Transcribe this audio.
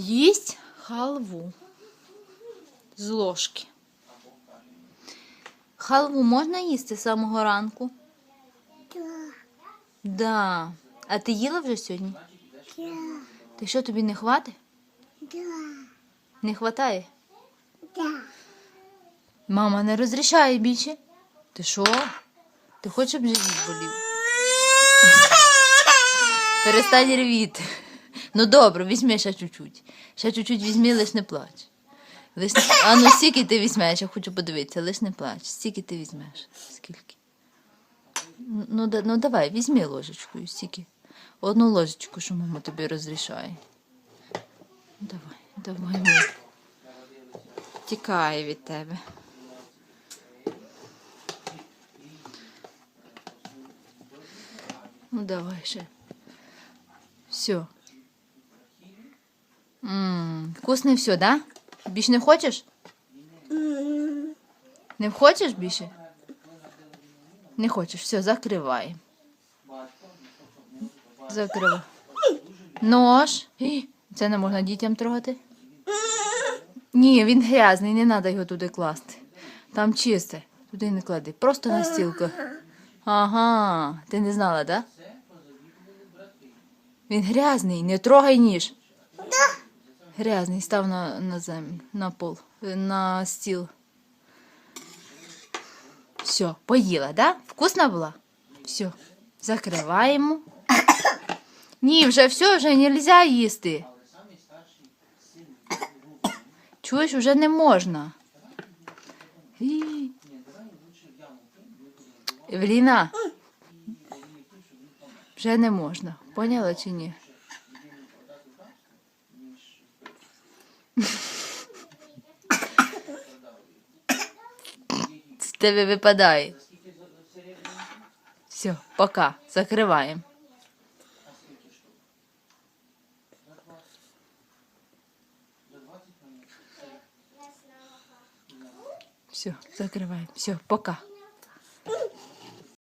Їсть халву з ложки. Халву можна їсти з самого ранку? Да. А ти їла вже сьогодні? Ти що тобі не хватить? Не хватає? Мама не розрішає більше. Ти що? Ти хочеш, щоб живіт болів? Перестань ревіти. Ну добре, візьми ще чуть-чуть. Ще чуть-чуть візьми, лиш не плач. Лиш... не- А ну скільки ти візьмеш, я хочу подивитися, лиш не плач. Скільки ти візьмеш? Скільки? Ну, Ну, да- ну давай, візьми ложечку стільки. Одну ложечку, що мама тобі розрішає. Давай, давай. мій. Тікає від тебе. Ну, давай ще. Все. Ммм, вкусне все, да? Більше не хочеш? Не хочеш більше? Не хочеш, все, закривай. Закривай. Нож. Це не можна дітям трогати. Ні, він грязний, не треба його туди класти. Там чисте. Туди не клади. Просто на стілку. Ага, ти не знала, да? Він грязний, не трогай ніж. Грязний, став на, на землю, на пол, е, на стіл. Все, поїла, да? Вкусна була? Все, закриваємо. Ні, вже все, вже не можна їсти. Чуєш, вже не можна. І... Евеліна, вже не можна. Поняла чи ні? З тебе випадає. Все, пока. Закриваємо. Все, закриваємо. Все, пока.